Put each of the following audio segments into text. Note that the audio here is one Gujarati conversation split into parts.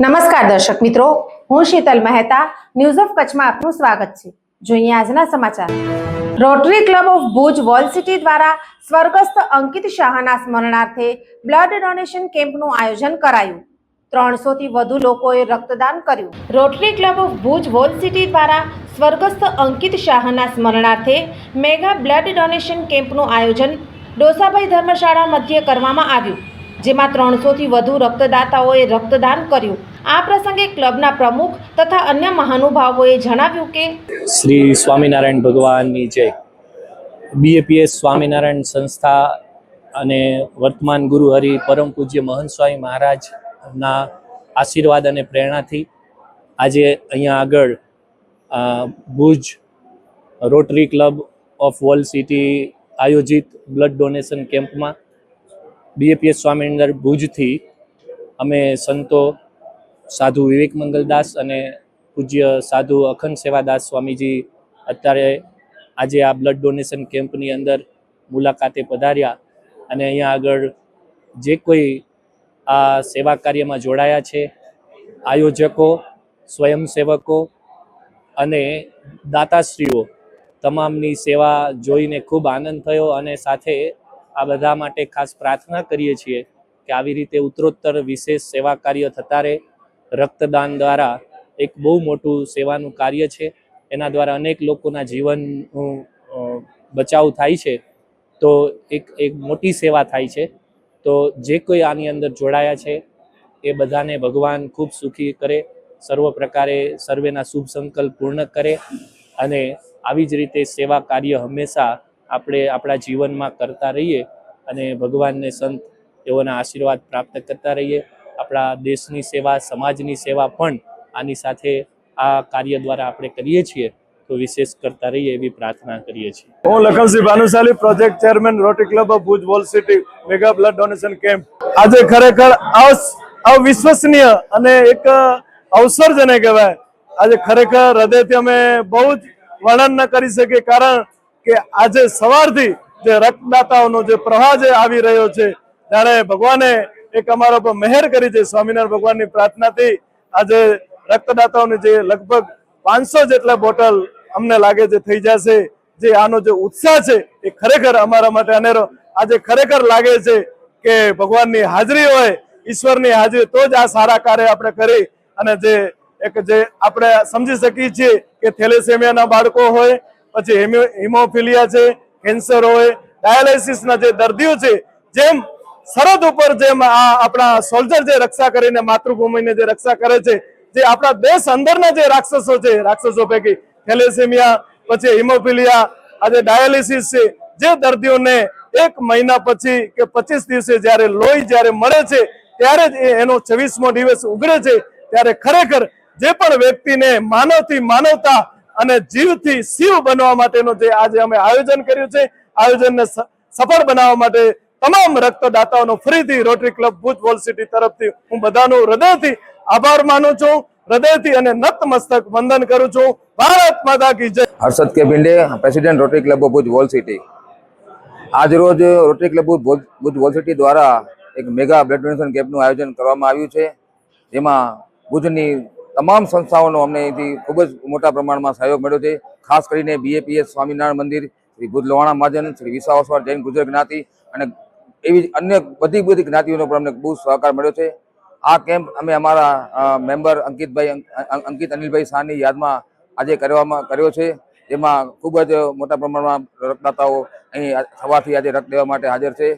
નમસ્કાર દર્શક મિત્રો, હું શીતલ મહેતા ન્યૂઝ ઓફ કચ્છમાં આપનું સ્વાગત છે. જોઈએ આજના સમાચાર. Rotary club of Bhuj wall city દ્વારા સ્વર્ગસ્થ અંકિત શાહના સ્મરણાર્થે બ્લડ ડોનેશન કેમ્પનું આયોજન કરાયું. ત્રણસો થી વધુ લોકોએ રક્તદાન કર્યું. Rotary club of Bhuj wall city દ્વારા સ્વર્ગસ્થ અંકિત શાહના સ્મરણાર્થે મેગા બ્લડ ડોનેશન કેમ્પનું આયોજન ડોસાભાઈ ધર્મશાળા મધ્યે કરવામાં આવ્યું, જેમાં ત્રણસોથી વધુ રક્તદાતાઓએ રક્તદાન કર્યું. આ પ્રસંગે ક્લબના પ્રમુખ તથા અન્ય મહાનુભાવોએ જણાવ્યું કે શ્રી સ્વામિનારાયણ ભગવાનની જય બીએપીએસ સ્વામિનારાયણ સંસ્થા અને વર્તમાન ગુરુ હરિ પરમ પૂજ્ય મહંત સ્વામી મહારાજના આશીર્વાદ અને પ્રેરણાથી આજે અહીંયા આગળ Bhuj rotary club of world city આયોજિત બ્લડ ડોનેશન કેમ્પમાં બીએપીએસ સ્વામિનારાયણ ભુજથી અમે સંતો સાધુ વિવેક મંગલદાસ અને પૂજ્ય સાધુ અખંડ સેવાદાસ સ્વામીજી અત્યારે આજે આ બ્લડ ડોનેશન કેમ્પની અંદર મુલાકાતે પધાર્યા અને અહીંયા આગળ જે કોઈ આ સેવા કાર્યમાં જોડાયા છે, આયોજકો, સ્વયંસેવકો અને દાતાશ્રીઓ, તમામની સેવા જોઈને ખૂબ આનંદ થયો અને સાથે આ બધા માટે ખાસ પ્રાર્થના કરીએ છીએ કે આવી રીતે ઉત્તરોત્તર વિશેષ સેવા કાર્ય થતા રહે રક્તદાન દ્વારા એક બહુ મોટું સેવાનું કાર્ય છે. એના દ્વારા અનેક લોકોના જીવનનું બચાવ થાય છે. તો એક એક મોટી સેવા થાય છે. તો જે કોઈ આની અંદર જોડાયા છે, એ બધાને ભગવાન ખૂબ સુખી કરે, સર્વ પ્રકારે સર્વેના શુભ સંકલ્પ પૂર્ણ કરે અને આવી જ રીતે સેવા કાર્ય હંમેશા આપણે આપણા જીવનમાં કરતા રહીએ અને ભગવાનને સંત તેઓના આશીર્વાદ પ્રાપ્ત કરતા રહીએ. આપણા દેશની સેવા, સમાજની સેવા પણ આની સાથે આ કાર્ય દ્વારા આપણે કરીએ છીએ, તો વિશેષ કરતા રહીએ એવી પ્રાર્થના કરીએ છીએ. હું Lakhansinh Bhanushali project chairman rotary club of Bhuj wall city mega blood donation camp આજે ખરેખર અવિશ્વસનીય અને એક અવસર જેને કહેવાય. આજે ખરેખર હૃદયથી અમે બહુ જ વર્ણન ન કરી શકીએ, કારણ કે આજે સવારથી જે રક્તદાતાઓનો જે પ્રવાહ જે આવી રહ્યો છે, ત્યારે ભગવાને એક અમારા પર મહેર કરી છે સ્વામિનારાયણ ભગવાનની પ્રાર્થનાથી. આજે રક્તદાતાઓની જે લગભગ પાંચસો જેટલા બોટલ અમને લાગે છે, થઈ જશે. જે આનો જે ઉત્સાહ છે, એ ખરેખર અમારા માટે અનેરો આજે ખરેખર લાગે છે કે ભગવાનની હાજરી હોય, ઈશ્વરની હાજરી, તો જ આ સારા કાર્ય આપણે કરી. અને જે એક જે આપણે સમજી શકીએ છીએ કે થેલેસેમિયાના બાળકો હોય, પછી હેમો- હિમોફિલિયા છે, કેન્સર હોય, ડાયાલિસિસના જે દર્દીઓ છે, જેમ સરહદ ઉપર જેમ આ આપણા સોલ્જર જે રક્ષા કરીને માતૃભૂમિને જે રક્ષા કરે છે, જે આપણા દેશ અંદરના જે રાક્ષસો છે, રાક્ષસો પૈકી થેલેસેમિયા, પછી હિમોફિલિયા, આજે ડાયાલિસિસ છે, જે દર્દીઓને એક મહિના પછી કે પચીસ દિવસે જ્યારે લોહી જ્યારે મળે છે, ત્યારે જ એનો છવ્વીસમો દિવસ ઉગડે છે, ત્યારે ખરેખર જે પણ વ્યક્તિને માનવથી માનવતા અને જીવથી શિવ બનવા માટેનું જે આજે અમે આયોજન કર્યું છે, આયોજનને સફળ બનાવવા માટે તમામ રક્તદાતાઓનો ફરીથી rotary club Bhuj wall city તરફથી હું બધાનો હૃદયથી આભાર માનું છું. હૃદયથી અને નતમસ્તક વંદન કરું છું. ભારત માતા કી જય. Harshad K Bhinde president rotary club Bhuj wall city આજ રોજ rotary club Bhuj wall city દ્વારા એક મેગા બ્લડ ડોનેશન કેમ્પનું આયોજન કરવામાં આવ્યું છે. જેમાં ભુજની તમામ સંસ્થાઓનો અમને અહીંથી ખૂબ જ મોટા પ્રમાણમાં સહયોગ મળ્યો છે. ખાસ કરીને બીએપીએસ સ્વામિનારાયણ મંદિર, શ્રી ભુજ લોહાણા મહાજન, શ્રી વિસાવસવાર જૈન ગુજર જ્ઞાતિ અને એવી અન્ય બધી બધી જ્ઞાતિઓનો પણ અમને બહુ સહકાર મળ્યો છે. આ કેમ્પ અમે અમારા મેમ્બર અંકિતભાઈ અંકિત અનિલભાઈ શાહની યાદમાં આજે કરવામાં કર્યો છે. એમાં ખૂબ જ મોટા પ્રમાણમાં રક્તદાતાઓ અહીં સવારથી આજે રક્ત દેવા માટે હાજર છે.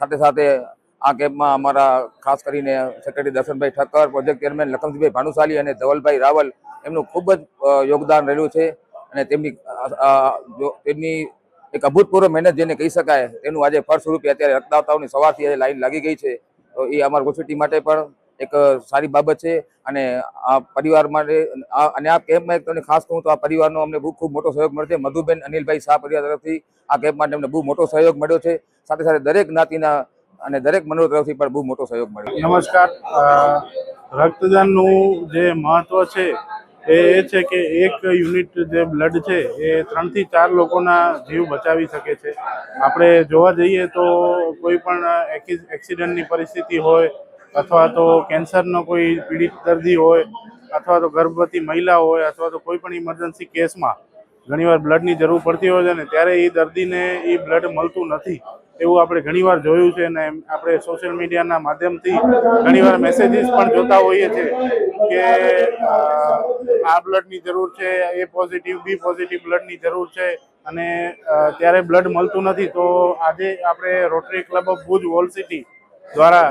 સાથે સાથે આ કેમ્પમાં અમારા ખાસ કરીને secretary Darshanbhai Thakkar, project chairman Lakhamjibhai Bhanushali અને ધવલભાઈ રાવલ એમનું ખૂબ જ યોગદાન રહેલું છે. અને તેમની તેમની એક અભૂતપૂર્વ મહેનત જેને કહી શકાય, એનું આજે ફળ સ્વરૂપે અત્યારે રક્તદાતાઓની સવારથી આજે લાઈન લાગી ગઈ છે. તો એ અમારા યુનિવર્સિટી માટે પણ એક સારી બાબત છે અને આ પરિવાર માટે અને આ કેમ્પમાં એક તમને ખાસ કહું તો આ પરિવારનો અમને બહુ ખૂબ મોટો સહયોગ મળ્યો છે. મધુબેન અનિલભાઈ શાહ પરિવાર તરફથી આ કેમ્પ માટે અમને બહુ મોટો સહયોગ મળ્યો છે. સાથે સાથે દરેક જ્ઞાતિના અને દરેક મનો તરફથી પણ બહુ મોટો સહયોગ મળ્યો નમસ્કાર. રક્તદાનનું જે મહત્વ છે એ એ છે કે એક યુનિટ જે બ્લડ છે, એ ત્રણથી ચાર લોકોના જીવ બચાવી શકે છે. આપણે જોવા જઈએ તો કોઈ પણ એક્સિડન્ટની પરિસ્થિતિ હોય, અથવા તો કેન્સરનો કોઈ પીડિત દર્દી હોય, અથવા તો ગર્ભવતી મહિલા હોય, અથવા તો કોઈ પણ ઇમરજન્સી કેસમાં ઘણીવાર બ્લડની જરૂર પડતી હોય છે ને ત્યારે એ દર્દીને એ બ્લડ મળતું નથી. એવું આપણે ઘણીવાર જોયું છે અને આપણે સોશિયલ મીડિયાના માધ્યમથી ઘણીવાર મેસેજીસ પણ જોતા હોઈએ છીએ કે આ બ્લડની જરૂર છે, એ પોઝિટિવ બી પોઝિટિવ બ્લડની જરૂર છે અને ત્યારે બ્લડ મળતું નથી. તો આજે આપણે rotary club of Bhuj wall city દ્વારા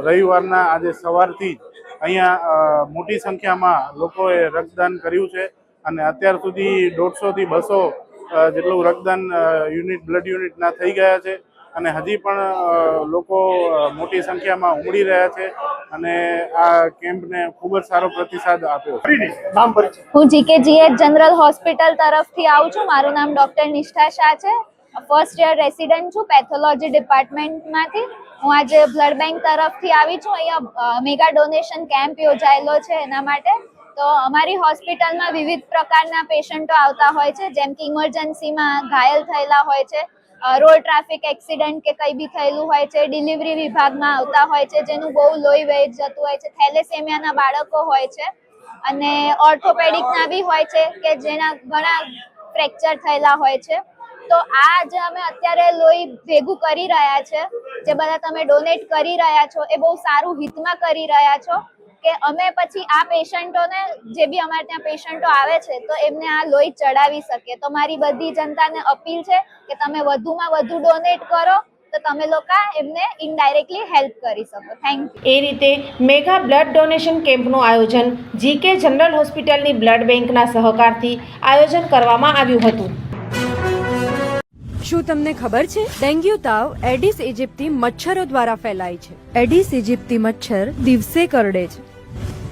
રવિવારના આજે સવારથી જ અહીંયા મોટી સંખ્યામાં લોકોએ રક્તદાન કર્યું છે અને અત્યાર સુધી દોઢસોથી બસો જેટલું રક્તદાન યુનિટ બ્લડ યુનિટના થઈ ગયા છે અને હજી પણ લોકો મોટી સંખ્યામાં ઉમડી રહ્યા છે અને આ કેમ્પને ખૂબ જ સારો પ્રતિસાદ આપ્યો છે. હું જીકેજીએચ જનરલ હોસ્પિટલ તરફથી આવું છું. મારું નામ ડૉક્ટર નિષ્ઠા શાહ છે. ફર્સ્ટ યર રેસિડન્ટ છું પેથોલોજી ડિપાર્ટમેન્ટમાંથી. હું આજે બ્લડ બેંક તરફથી આવી છું. અહીંયા મેગા ડોનેશન કેમ્પ યોજાયેલો છે એના માટે. તો અમારી હોસ્પિટલમાં વિવિધ પ્રકારના પેશન્ટો આવતા હોય છે, જેમ કે ઇમરજન્સીમાં ઘાયલ થયેલા હોય છે રોડ ટ્રાફિક એક્સિડન્ટ કે કંઈ બી થયેલું હોય છે, ડિલિવરી વિભાગમાં આવતા હોય છે, જેનું બહુ લોહી વહી જતું હોય છે, થેલેસેમિયાના બાળકો હોય છે, અને ઓર્થોપેડિકના બી હોય છે, કે જેના ઘણા ફ્રેક્ચર થયેલા હોય છે. તો આ જે અમે અત્યારે લોહી ભેગું કરી રહ્યા છે, જે બધા તમે ડોનેટ કરી રહ્યા છો, એ બહુ સારું હિતમાં કરી રહ્યા છો. કે અમે પછી આ પેશન્ટોને જે બી અમારે ત્યાં પેશન્ટો આવે છે તો એમને આ લોહી ચડાવી શકીએ તો મારી બધી જનતાને અપીલ છે કે તમે વધુમાં વધુ ડોનેટ કરો તો તમે લોકો એમને ઇનડાયરેક્ટલી હેલ્પ કરી શકો. થેન્ક યુ એ રીતે મેગા બ્લડ ડોનેશન કેમ્પનું આયોજન જીકે જનરલ હોસ્પિટલની બ્લડ બેંકના સહકારથી આયોજન કરવામાં આવ્યું હતું. શું તમને ખબર છે? ડેન્ગ્યુ તાવ એડિસ ઇજિપ્તી મચ્છરો દ્વારા ફેલાય છે. એડિસ ઇજિપ્તી મચ્છર દિવસે કરડે છે.